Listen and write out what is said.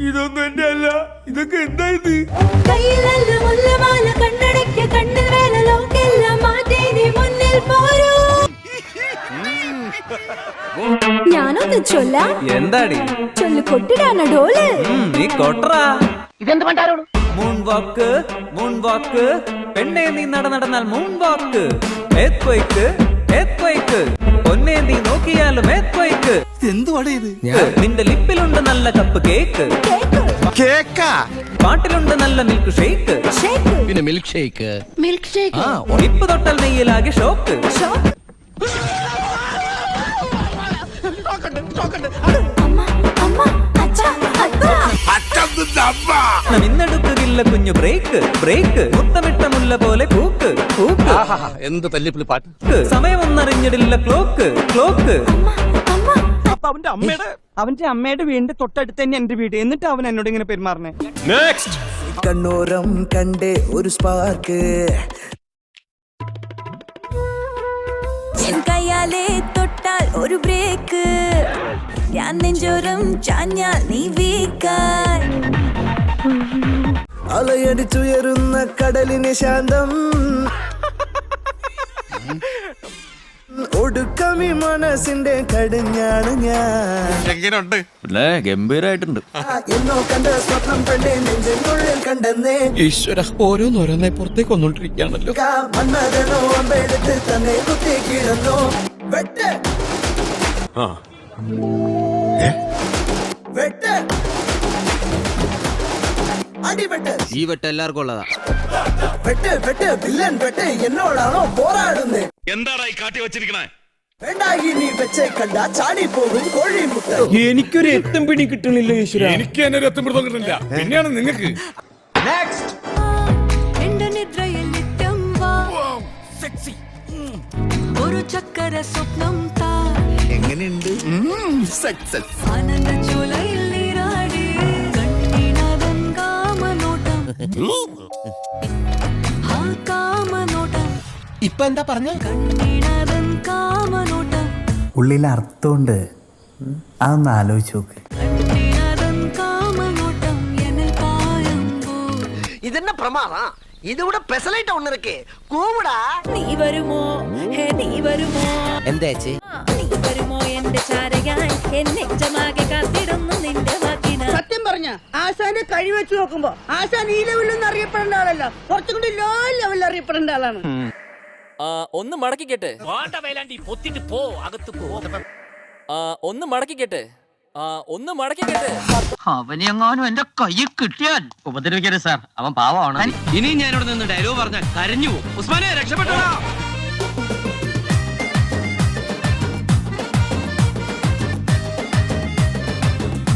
ഇതൊന്നും എന്റെ അല്ല. ഇതൊക്കെ എന്താ ഇത്? ഞാനൊന്ന് നീ നീ നട നടന്നാൽ മൂൺ വാക്ക് ഏത്വയ്ക്ക് നീ നോക്കിയാലും ഏത്വയ്ക്ക് എന്തുവാടേ ഇത് നിന്റെ ലിപ്പിലുണ്ട് നല്ല കപ്പ് കേക്ക് കേക്ക് കേക്കാ പാട്ടിലുണ്ട് നല്ല മിൽക്ക് ഷേക്ക് ഷേക്ക് പിന്നെ മിൽക്ക് ഷേക്ക് മിൽക്ക് ഷേക്ക് ഇപ്പ് തൊട്ടൽ നെയ്യിലാകെ ഷോക്ക് ഷോക്ക് അമ്മ അമ്മ അച്ഛ അച്ഛ ഇന്നെടുക്കില്ല കുഞ്ഞു ബ്രേക്ക് ബ്രേക്ക് മുത്തമിട്ട മുല്ല പോലെ പൂക്ക് പൂക്ക്. എന്ത് തല്ലിപ്പിളി പാട്ട്. സമയമൊന്നറിഞ്ഞിടില്ല ക്ലോക്ക് ക്ലോക്ക്. അമ്മ അമ്മ. അപ്പൊ അവന്റെ അമ്മയുടെ അവന്റെ അമ്മയുടെ വീടിന്റെ തൊട്ടടുത്ത് തന്നെ എന്റെ വീട്. എന്നിട്ട് അവൻ എന്നോട് ഇങ്ങനെ പെരുമാറണേ കണ്ണോരം കണ്ടേ ഒരു സ്പാർക്ക് കയ്യാലേ തൊട്ടാൽ ഒരു ബ്രേക്ക് ഞാൻ നെഞ്ചോരം ചാഞ്ഞാൽ നീ വീക്കാൽ അലയടിച്ചുയരുന്ന കടലിന് ശാന്തം. ഒടുക്കമി മനസ്സിന്റെ കടിഞ്ഞാണ് ഞാൻ. എങ്ങനെയുണ്ട്? പിന്നെ ഗംഭീരായിട്ടുണ്ട്. എന്നോ കണ്ട സ്വപ്നം പെണ്ണെ നെഞ്ചിനുള്ളിൽ കണ്ടെന്നേ. ഈശ്വര ഓരോന്നോരോന്നെ പുറത്തേക്ക് വന്നോണ്ടിരിക്കുകയാണല്ലോ. മന്നതനോ അമ്പെടുത്ത് തന്നെ കുത്തി കിടന്നോ. വെട്ട്. വെട്ട്. അടിവെട്ട് ഈ വെട്ട് എല്ലാവർക്കും ഉള്ളതാ. വെട്ട് വെട്ട് വില്ലൻ വെട്ട് എന്നോടാണോ പോരാടുന്നേ? എന്താടാ ഈ കാട്ടി വെച്ചിരിക്കണേ? വേണ്ട നീ വെച്ചേ കണ്ട ചാടി പോകും കോഴിമുട്ട എനിക്കൊരു എത്തും പിടി കിട്ടണില്ല ഈശ്വര. എനിക്ക് തന്നെ ഒരു എത്തും കിട്ടില്ല പിന്നെയാണ് നിങ്ങൾക്ക് ഒരു ചക്കര സ്വപ്നം താ. എങ്ങനെയുണ്ട്? സക്സസ് ആനന്ദ ചുലയിൽ ഇപ്പൊ എന്താ പറഞ്ഞ? ഉള്ളിൽ അർത്ഥമുണ്ട്. അതൊന്ന് ആലോചിച്ച് നോക്ക്. ഇതെന്നെ പ്രമാദാ? ഇതിവിടെ സ്പെഷ്യലായിട്ട് ഒന്ന് ഇരിക്കേ കൂവിടാ. നീ വരുമോ? ഹേ നീ വരുമോ? എന്താ ചേച്ചി? നീ വരുമോ? എന്റെ ചാരയായി. എന്നെ ജമാകെ കാത്തി പറഞ്ഞ? ആശാന്റെ കഴി വെച്ച് നോക്കുമ്പോ ആശാൻ ഈ ലെവലിൽ അറിയപ്പെടേണ്ട ആളല്ല. കുറച്ചും കൂടി ലോ ലെവലിൽ അറിയപ്പെടേണ്ട ആളാണ്. ഒന്ന് മടക്കിക്കട്ടെ. പോ അകത്ത് പോ. ഒന്ന് മടക്കിക്കട്ടെ. ഒന്ന് മടക്കിക്കട്ടെ. അവനെ എങ്ങാനും എന്റെ കയ്യിൽ കിട്ടിയാൽ ഉപദ്രവിക്കരുത് സാർ. അവൻ പാവമാണ്. ഇനി ഞാനിവിടെ നിന്ന് ഡയലോഗ് പറഞ്ഞാൽ കരഞ്ഞു ഉസ്മാനെ രക്ഷപ്പെട്ടോ